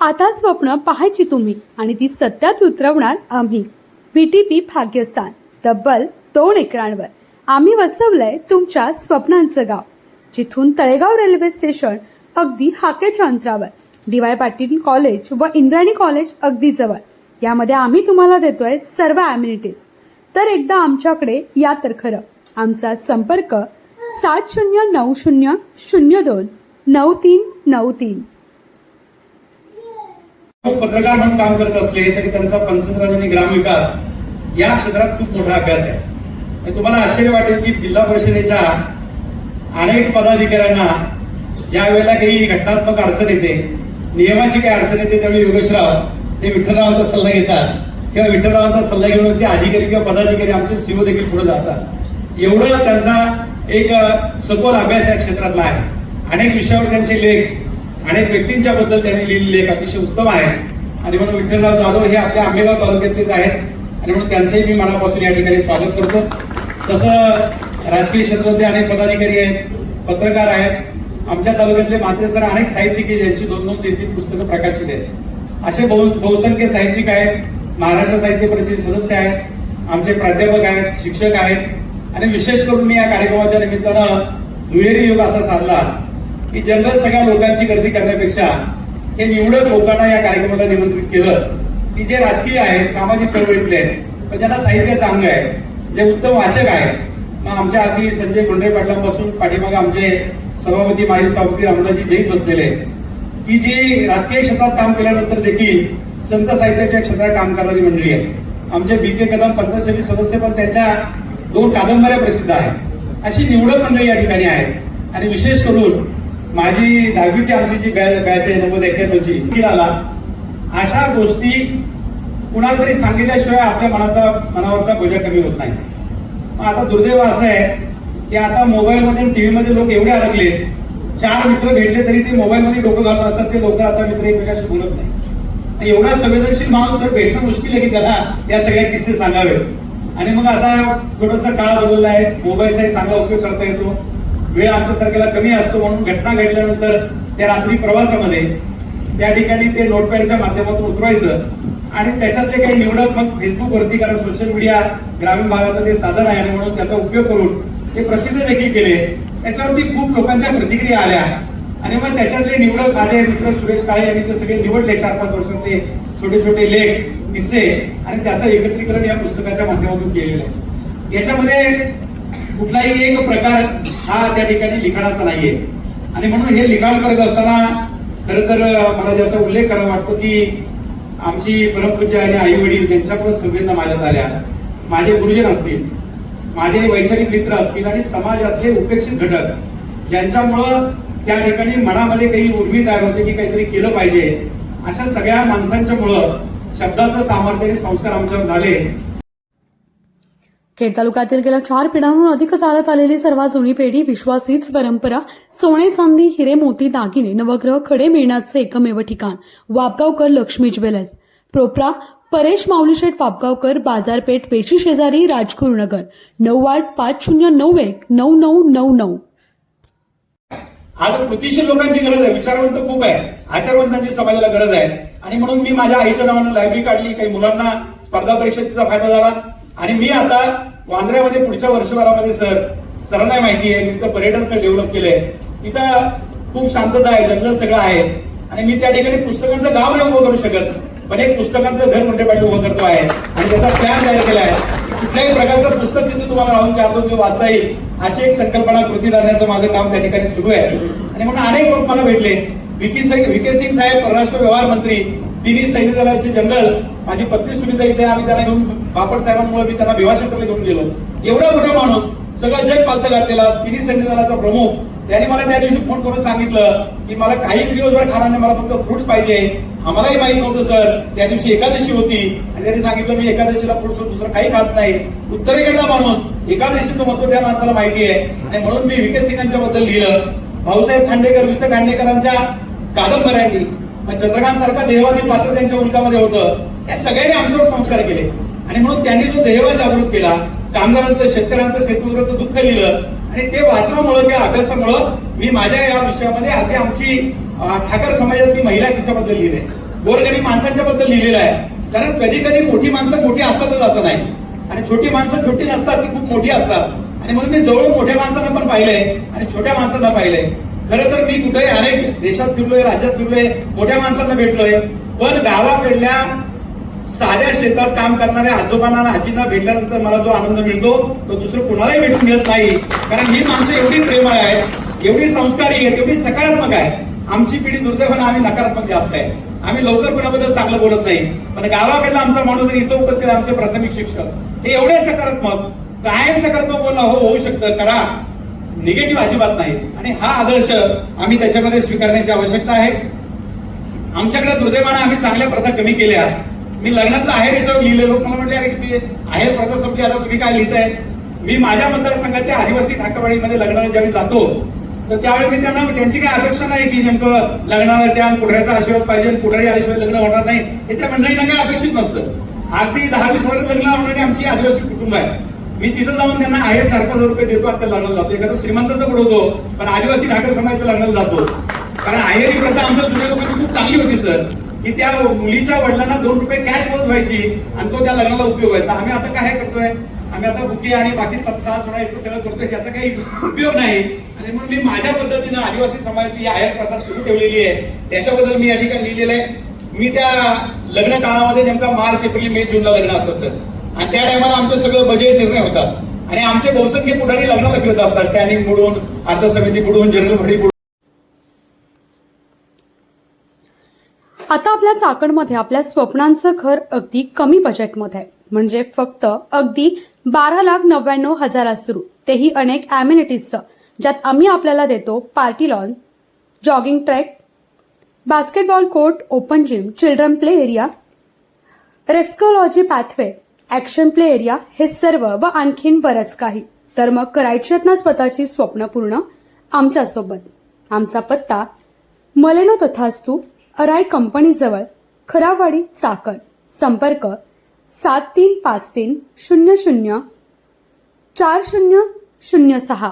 आता स्वप्न पाहायची तुम्ही आणि ती सत्यात उतरवणार आम्ही. व्हीटीपी भाग्यस्थान तब्बल दोन एकरांवर. आम्ही वसवलंय तुमच्या स्वप्नांचं गाव. जिथून तळेगाव रेल्वे स्टेशन अगदी हाकेच्या अंतरावर डी वाय पाटील कॉलेज व इंद्राणी कॉलेज अगदी जवळ. यामध्ये आम्ही तुम्हाला देतोय सर्व ॲम्युनिटीज तर एकदा आमच्याकडे या तर खरं. आमचा संपर्क सात शून्य नऊ शून्य शून्य दोन नऊ तीन नऊ तीन. पत्रकार म्हणून काम करत असले तरी त्यांचा पंचराज आणि ग्रामविकास या क्षेत्रात खूप मोठा अभ्यास आहे. तुम्हाला आश्चर्य वाटेल की जिल्हा परिषदेच्या अनेक पदाधिकाऱ्यांना ज्या वेळेला काही घटनात्मक अडचण येते नियमाची काही अडचण येते त्यावेळी योगेशराव ते विठ्ठलरावांचा सल्ला घेतात. किंवा विठ्ठलरावांचा सल्ला घेऊन ते अधिकारी किंवा पदाधिकारी आमचे सीओ देखील पुढे जातात. एवढं त्यांचा एक सखोल अभ्यास या क्षेत्रातला आहे. अनेक विषयावर त्यांचे लेख अनेक व्यक्तींच्या बद्दल त्यांनी लिहिलेले लेख अतिशय उत्तम आहेत आणि म्हणून विठ्ठलराव जाधव हे आपल्या आंबेगाव तालुक्यातलेच आहेत. आणि म्हणून त्यांचंही मी मनापासून या ठिकाणी स्वागत करतो. तसं राजकीय क्षेत्रातले अनेक पदाधिकारी आहेत पत्रकार आहेत. आमच्या तालुक्यातले मात्र सर अनेक साहित्यिक आहेत ज्यांची दोन दोन तीन तीन पुस्तकं प्रकाशित आहेत. असे बहु बहुसंख्य साहित्यिक आहेत महाराष्ट्र साहित्य परिषदेचे सदस्य आहेत आमचे प्राध्यापक आहेत शिक्षक आहेत. आणि विशेष करून मी या कार्यक्रमाच्या निमित्तानं दुहेरी योग असा साधला. की जनरल सगळ्या लोकांची गर्दी करण्यापेक्षा हे निवडक लोकांना या कार्यक्रमाला निमंत्रित केलं. की जे राजकीय आहे सामाजिक चळवळीतले आहेत पण ज्यांना साहित्याचं अंग आहे जे उत्तम वाचक आहे मग आमच्या आधी संजय गोंडे पाटलांपासून पाठीमागे आमचे सभापती माजी सभापती रामदासजी जैन बसलेले आहेत. की जी राजकीय क्षेत्रात काम केल्यानंतर देखील संत साहित्याच्या क्षेत्रात काम करणारी मंडळी आहे आमचे बी के कदम पंचायत समिती सदस्य पण त्यांच्या दोन कादंबऱ्या प्रसिद्ध आहेत. अशी निवडक मंडळी या ठिकाणी आहेत. आणि विशेष करून माझी दहावीची आमची जी बॅच बॅच आहे नव्वद एक्क्याण्णवची ती आला. अशा गोष्टी कुणाला तरी सांगितल्याशिवाय आपल्या मनाचा मनावरचा बोजा कमी होत नाही. मग आता दुर्दैव असं आहे की आता मोबाईलमध्ये टीव्ही मध्ये लोक एवढे अडकले चार मित्र भेटले तरी ते मोबाईलमध्ये डोकं घालत असतात ते लोक आता मित्र एकमेकाशी बोलत नाही. एवढा संवेदनशील माणूस तर भेटणं मुश्किल आहे की त्याला या सगळ्या किस्से सांगावे आणि मग आता थोडासा काळ बदलला आहे मोबाईलचाही चांगला उपयोग करता येतो. वेळ आमच्यासारख्याला कमी असतो म्हणून घटना घडल्यानंतर त्या रात्री प्रवासामध्ये त्या ठिकाणी ते नोटपॅडच्या माध्यमातून उतरवायचं आणि त्याच्यातले काही निवडक मग फेसबुकवरती कारण सोशल मीडिया ग्रामीण भागातलं ते साधन आहे आणि म्हणून त्याचा उपयोग करून ते प्रसिद्ध देखील केले. त्याच्यावरती खूप लोकांच्या प्रतिक्रिया आल्या. आणि मग त्याच्यातले निवडक माझे मित्र सुरेश काळे यांनी ते सगळे निवडले चार पाच वर्षातले छोटे छोटे लेख किस्से आणि त्याचं एकत्रीकरण या पुस्तकाच्या माध्यमातून केलेलं आहे. याच्यामध्ये कुठलाही एक प्रकार हा त्या ठिकाणी लिखाणाचा नाहीये. आणि म्हणून हे लिखाण करत असताना खर तर मला ज्याचा उल्लेख करावा वाटतो की आमची परमपूज्य आणि आई वडील त्यांच्याकडून संवेदना माझ्यात आल्या. माझे गुरुजन असतील माझे वैचारिक मित्र असतील आणि समाजातले उपेक्षित घटक ज्यांच्यामुळं त्या ठिकाणी मनामध्ये काही उर्मी तयार होते की काहीतरी केलं पाहिजे. अशा सगळ्या माणसांच्यामुळं शब्दाचं सामर्थ्य आणि संस्कार आमच्यावर झाले. खेड तालुक्यातील गेल्या चार पिढ्यांहून अधिक चालत आलेली सर्वात जुनी पेढी विश्वासीच परंपरा सोने चांदी हिरे मोती दागिने नवग्रह खडे मिळण्याचे एकमेव ठिकाण वापगावकर लक्ष्मी ज्वेलर्स. प्रोपरा परेश माऊलीशेठ वापगावकर बाजारपेठ पेशी शेजारी राजगुरुनगर नऊ आठ पाच शून्य नऊ एक नऊ नऊ नऊ नऊ. आज कृतीशील लोकांची गरज आहे विचारवंत खूप आहे. आचारवंतांची समाजाला गरज आहे. आणि म्हणून मी माझ्या आईच्या नावानं लायब्ररी काढली काही मुलांना स्पर्धा परीक्षेचा फायदा झाला. आणि मी आता वांद्र्यामध्ये पुढच्या वर्षभरामध्ये सर सरांना माहिती आहे मी तिथं पर्यटन स्थळ डेव्हलप केलंय. तिथं खूप शांतता आहे जंगल सगळं आहे. आणि मी त्या ठिकाणी पुस्तकांचं गाव नाही उभं करू शकत पण एक पुस्तकांचं घर मोठे पाठी उभं करतो आहे. आणि त्याचा प्लॅन तयार केला आहे. कुठल्याही प्रकारचं पुस्तक तिथे तुम्हाला राहून चार दोन दिवस वाचता येईल अशी एक संकल्पना कृती करण्याचं माझं काम त्या ठिकाणी सुरू आहे. आणि म्हणून अनेक लोक मला भेटले. विकी सिंग विके सिंग साहेब परराष्ट्र व्यवहार मंत्री तिन्ही सैन्य दलाचे जनरल माझी पत्नी सुनीता इथे आम्ही त्यांना घेऊन बापट साहेबांमुळे मी त्यांना भिवा घेऊन गेलो. एवढा मोठा माणूस सगळं जग पालत घातलेला तिन्ही सैन्य दलाचा प्रमुख. त्याने मला त्या दिवशी फोन करून सांगितलं की मला काही दिवसभर खाणार मला फक्त फ्रुट्स पाहिजे. आम्हालाही माहीत नव्हतं सर त्या दिवशी एकादशी होती. आणि त्यांनी सांगितलं मी एकादशीला फ्रुट्स दुसरं काही खात नाही. उत्तरेकडला माणूस एकादशीचं महत्त्व त्या माणसाला माहिती आहे. आणि म्हणून मी विके सिंगांच्या बद्दल लिहिलं. भाऊसाहेब खांडेकर विस खांडेकरांच्या कादंबऱ्यांनी. मग चंद्रकांत सारखा देहवादी पात्र त्यांच्या उलकामध्ये होतं या सगळ्यांनी आमच्यावर संस्कार केले. आणि म्हणून त्यांनी जो देहवा जागृत केला कामगारांचं शेतकऱ्यांचं शेतमजुरांचं दुःख लिहिलं आणि ते वाचनामुळं किंवा अभ्यासामुळं मी माझ्या या विषयामध्ये आधी आमची ठाकर समाजातली महिला तिच्याबद्दल लिहिले गोरगरीब माणसांच्या बद्दल लिहिलेलं आहे. कारण कधी कधी मोठी माणसं मोठी असतातच असं नाही. आणि छोटी माणसं छोटी नसतात ती खूप मोठी असतात. आणि म्हणून मी जवळ मोठ्या माणसांना पण पाहिलंय आणि छोट्या माणसांना पाहिलंय. खरं तर मी कुठेही अनेक देशात फिरलोय राज्यात फिरलोय मोठ्या माणसांना भेटलोय पण गावाकडल्या साध्या शेतात काम करणाऱ्या आजोबांना आणि आजींना भेटल्यानंतर मला जो आनंद मिळतो तो दुसरं कुणालाही भेटून मिळत नाही. कारण ही माणसं एवढी प्रेमळ आहेत एवढी संस्कारी आहेत एवढी सकारात्मक आहे आमची पिढी दुर्दैवानं आम्ही नकारात्मक जास्त आहे. आम्ही लवकर कोणाबद्दल चांगलं बोलत नाही. पण गावाकडला आमचा माणूस आणि इथं उपस्थित आमचे प्राथमिक शिक्षक हे एवढे सकारात्मक कायम सकारात्मक बोलणं हो होऊ शकतं करा. निगेटिव्ह अजिबात नाही. आणि हा आदर्श आम्ही त्याच्यामध्ये स्वीकारण्याची आवश्यकता आहे. आमच्याकडे दुर्दैवानं आम्ही चांगल्या प्रथा कमी केल्या. मी लग्नातलं आहेर याच्यावर लिहिले लोक मला म्हटले अरे किती आहेर प्रथा संपली? आता तुम्ही काय लिहिताय? मी माझ्या मतदारसंघातल्या आदिवासी ठाकरवाडीमध्ये लग्नाला ज्यावेळी जातो तर त्यावेळी मी त्यांना त्यांची काही अपेक्षा नाही की नेमकं लग्नाच्या पुढऱ्याचा आशीर्वाद पाहिजे आणि पुढारी लग्न होणार नाही. हे त्या मंडळींना काही अपेक्षित नसतं. अगदी दहा वीस वर्ष लग्न होणारी आमची आदिवासी कुटुंब आहे. मी तिथं जाऊन त्यांना आहेर चार पाच रुपये देतो आता लग्नाला जातो. एखादं श्रीमंताचं बुडवतो पण आदिवासी ठाकरे समाजाच्या लग्नाला जातो. कारण आहेरी ही प्रथा आमच्या जुन्या लोकांची खूप चांगली होती सर. की त्या मुलीच्या वडिलांना दोन रुपये कॅश मदत व्हायची आणि तो त्या लग्नाला उपयोग व्हायचा. आम्ही आता काय करतोय? आम्ही आता बुके आणि बाकी सत्ता सोडा याचं सगळं करतोय त्याचा काही उपयोग नाही. आणि म्हणून मी माझ्या पद्धतीनं आदिवासी समाजातली आयात प्रथा सुरू ठेवलेली आहे. त्याच्याबद्दल मी या ठिकाणी लिहिलेलं आहे. मी त्या लग्न काळामध्ये नेमका मार्च एप्रिल मे जूनला लग्न असतं सर. आणि त्या टायमाला आमचं सगळं बजेट निर्णय होतात. आणि आमचे बहुसंख्य पुढारी लग्नाला फिरत असतात. टॅनिंग बुडून अर्थ समिती बुडून जनरल बॉडी बुडून. आता आपल्या चाकणमध्ये आपल्या स्वप्नांचं घर अगदी कमी बजेटमध्ये म्हणजे फक्त अगदी बारा लाख नव्याण्णव हजारात सुरू. तेही अनेक अम्युनिटीजचं ज्यात आम्ही आपल्याला देतो party lawn jogging track basketball court open gym children play area रेप्स्कोलॉजी pathway action play area हे सर्व व आणखीन बरंच काही. तर मग करायची आहेत ना स्वतःची स्वप्न पूर्ण आमच्यासोबत. आमचा पत्ता मलेनो तथास्तू अराय कंपनीजवळ खरावाडी चाकण. संपर्क सात तीन पाच तीन शून्य शून्य चार शून्य शून्य सहा.